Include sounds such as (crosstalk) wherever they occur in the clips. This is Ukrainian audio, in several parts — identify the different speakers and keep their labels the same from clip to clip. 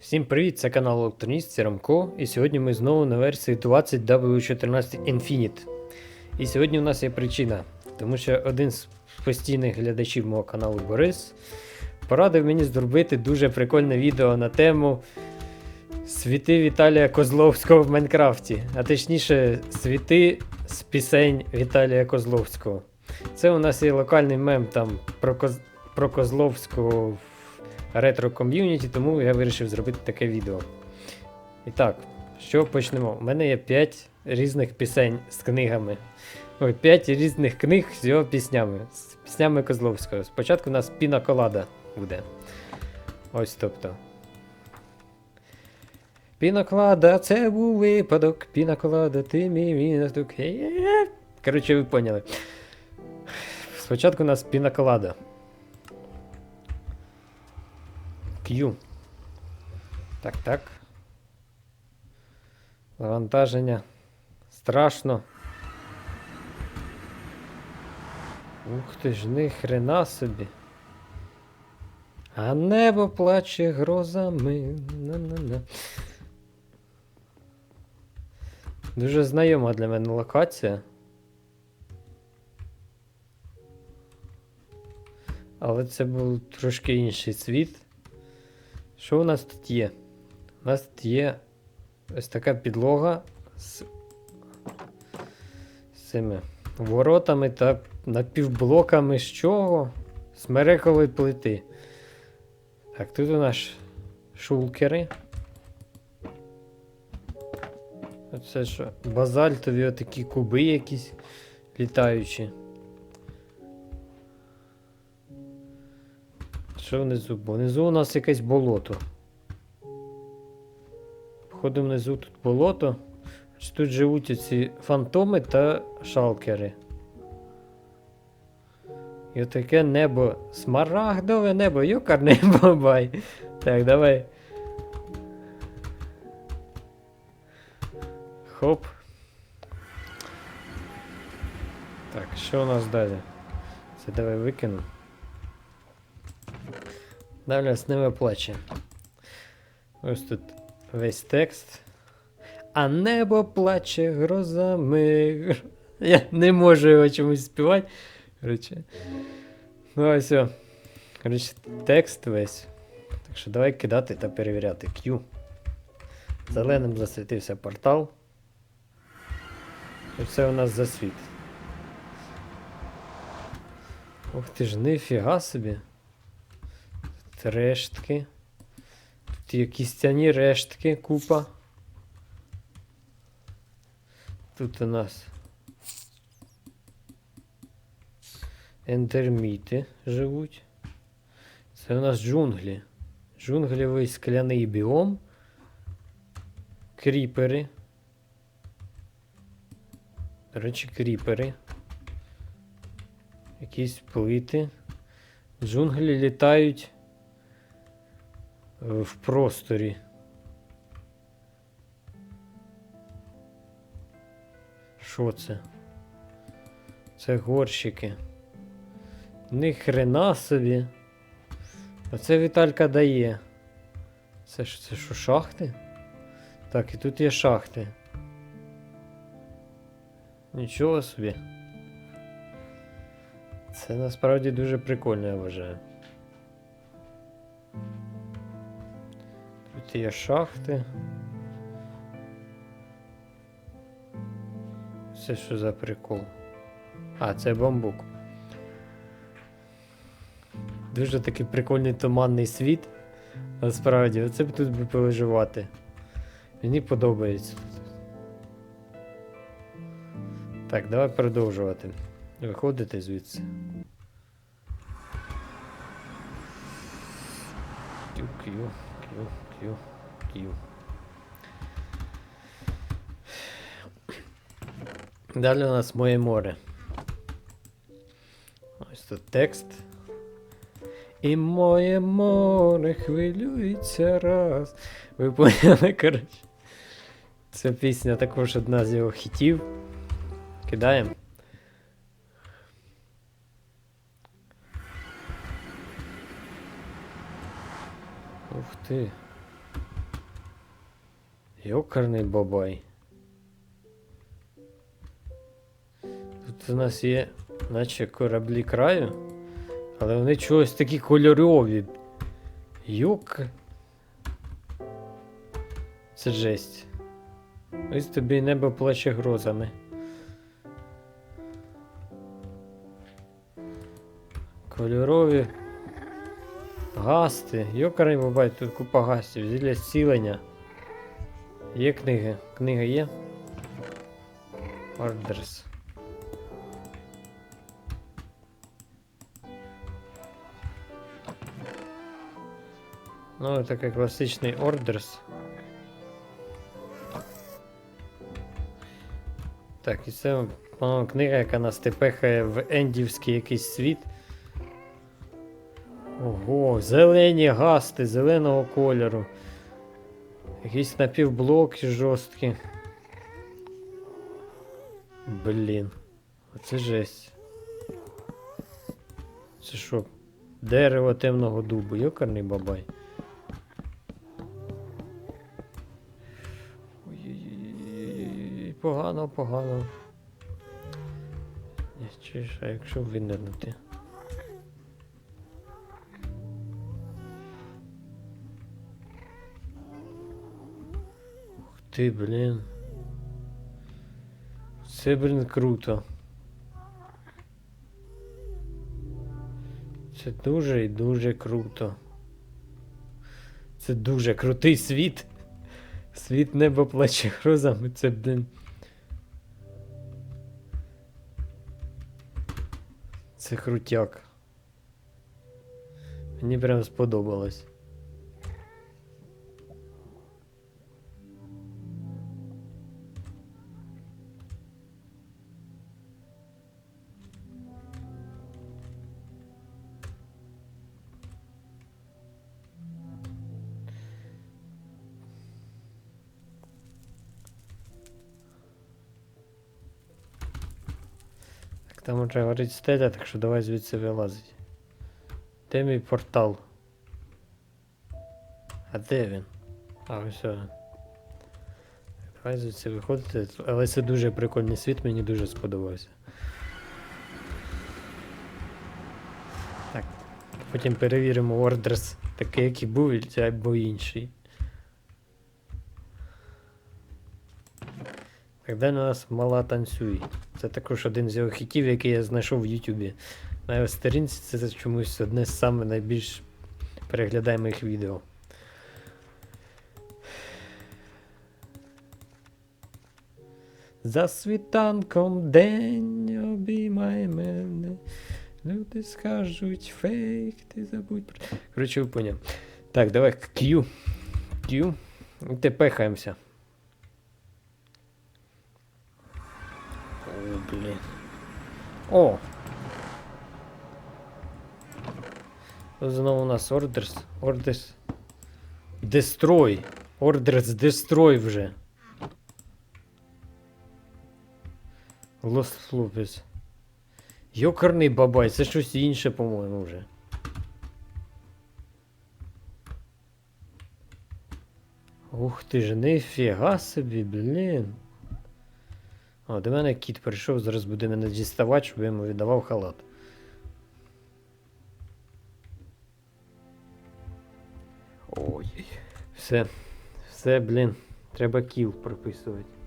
Speaker 1: Всім привіт, це канал Електроніст, це Рамко, і сьогодні ми знову на версії 20W14 Infinite. І сьогодні у нас є причина, тому що один з постійних глядачів мого каналу Борис порадив мені зробити дуже прикольне відео на тему світи Віталія Козловського в Майнкрафті, а точніше, світи з пісень Віталія Козловського. Це у нас є локальний мем там про, Коз... про Козловського в ретро ком'юніті, тому я вирішив зробити таке відео. І так, що почнемо? У мене є 5 різних пісень з книгами. Ой, 5 різних книг з його піснями. З піснями Козловського. Спочатку у нас піна колада буде. Ось тобто. Піноклада, це був випадок. Піноклада, ти мій мінаток. Коротше, ви поняли. Спочатку у нас пінаколада. Q. Так, так. Завантаження. Страшно. Ух ти ж, ни хрена собі. А небо плаче грозами. На-на-на. Дуже знайома для мене локація. Але це був трошки інший світ. Що у нас тут є? У нас тут є ось така підлога з, цими воротами та напівблоками з чого? З мерекової плити. Так, тут у нас шулкери. Оце що? Базальтові отакі куби якісь літаючі. Що внизу? Бо внизу у нас якесь болото. Походу внизу тут болото. Тут живуть ці фантоми та шалкери. І отаке небо. Смарагдове небо, йокарний бабай. (laughs) Так, давай. Хоп. Так, що у нас далі? Це давай викину. Далі небо плаче. Ось тут весь текст. А небо плаче грозами. Я не можу його чомусь співати. Коротше. Ну ось. все. Коротше, текст весь. Так що давай кидати та перевіряти. Q. Зеленим засвітився портал. І це у нас засвіт. Ух ти ж, нифіга собі. Тут рештки. Тут є кістяні рештки, купа. Тут у нас ендерміти живуть. Це у нас джунглі. Джунглєвий скляний біом. Кріпери. До речі, кріпери. Якісь плити. Джунглі літають в просторі. Що це? Це горщики. Ні хрена собі. Оце Віталька дає. Це ж це що, шахти? Так, і тут є шахти. Нічого собі. Це насправді дуже прикольно, я вважаю. Тут є шахти. Це що за прикол? А, це бамбук. Дуже такий прикольний туманний світ. Насправді, оце б тут би переживати. Мені подобається. Так, давай продовжувати. Виходити звідси. К'ю, к'ю, к'ю, к'ю. Далі у нас моє море. Ось тут текст. І моє море хвилюється раз. Ви поняли, коротше. Ця пісня також одна з його хітів. Кидаємо. Ух ти. Йокарний бабай. Тут у нас є, наче кораблі краю, але вони чогось такі кольорові. Йок. Це жесть. Ось тобі небо плаче грозами. Кольорові. Гасти. Йокарний бабай, тут купа гастів, зілля зцілення. Є книги. Книга є. Orders. Ну, такий класичний Orders. Так, і це, по-моєму, книга, яка нас тепехає в ендівський якийсь світ. Ого, зелені гасти зеленого кольору. Якісь напівблоки жорсткі. Блін. Оце жесть. Це що? Дерево темного дубу, йокарний бабай. Ой-ой-ой, погано, погано. Чи ж, а якщо винирнути? Ти, блін. Це, блін, круто. Це дуже і дуже круто. Це дуже крутий світ. Світ небо плаче грозами. Це, блін. Це крутяк. Мені прям сподобалось. Там уже горить стеля, так що давай звідси вилазить. Де мій портал? А де він? А, ось він. Давай звідси виходити, але це дуже прикольний світ, мені дуже сподобався. Так. Потім перевіримо ордерс, такий, який був, або інший. Когда нас мала танцюй. Це також один з його хітів, який я знайшов в Ютубі. На його сторінці це чомусь одне з саме найбільш переглядаємих відео. За світанком день обіймай мене. Люди скажуть фейк, ти забудь про. Коротше, поняв. Так, давай Q. Q. І тепехаємося. О, блін. О! Знову у нас Orders. Orders. Destroy. Orders Destroy вже. Lost Lopez. Йокарний бабай, це щось інше, по-моєму, вже. Ух ти ж, нифіга собі, блін. О, до мене кіт прийшов, зараз буде мене діставати, щоб я йому віддавав халат. Ой. Все. Все, блін. Треба кіл прописувати.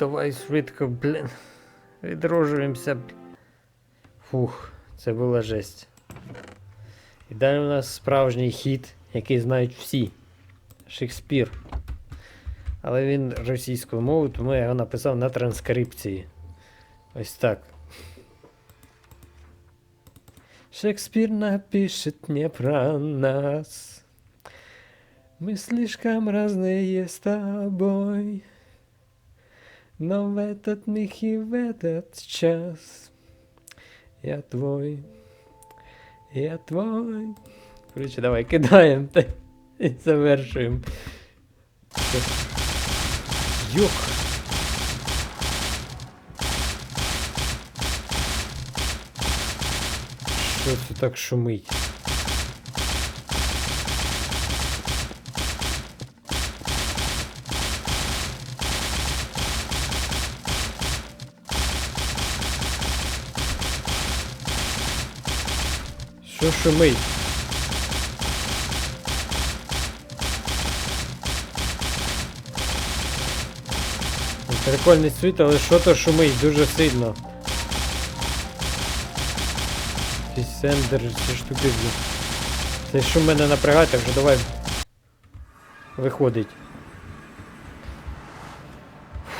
Speaker 1: Давай швидко, блін. Відроджуємося. Фух, це була жесть. І далі у нас справжній хід, який знають всі. Шекспір. Але він російською мовою, тому я його написав на транскрипції. Ось так. Шекспир напишет не про нас. Мы слишком разные с тобой. Но в этот миг и в этот час я твой, я твой. Короче, давай кидаємо та (laughs) і завершуємо. Йох. Що це так шумить? Що шумить? Прикольний світ, але що то шумить дуже сильно. Якийсь сендер, ці штуки. Це що мене напрягає, так вже давай. Виходить.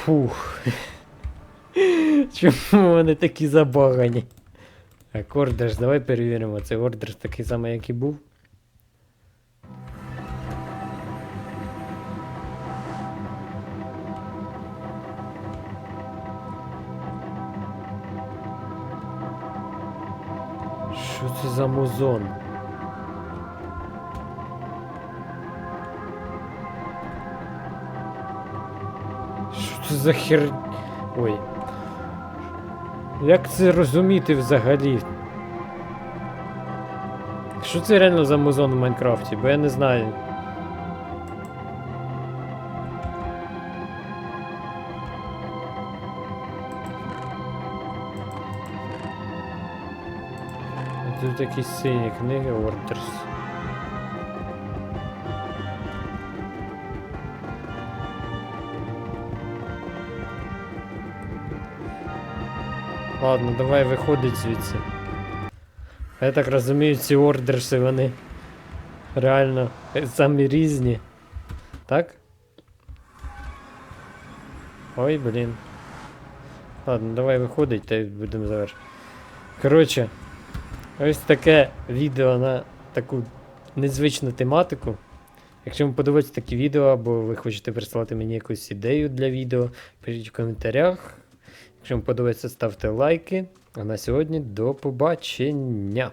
Speaker 1: Фух. (laughs) Чому вони такі забагані? Так, ордерс, давай перевіримо. Це ордерс такий самий, як і був. Що це за музон? Що це за хер... Ой. Як це розуміти взагалі? Що це реально за музон в Майнкрафті? Бо я не знаю. Тут якісь сині книги Orders. Ладно, давай виходить звідси. Я так розумію, ці ордерси вони реально самі різні. Так? Ой, блін. Ладно, давай виходить та й будемо завершити. Коротше, ось таке відео на таку незвичну тематику. Якщо вам подобаються такі відео, або ви хочете прислати мені якусь ідею для відео, пишіть в коментарях. Якщо вам подобається, ставте лайки. А на сьогодні до побачення.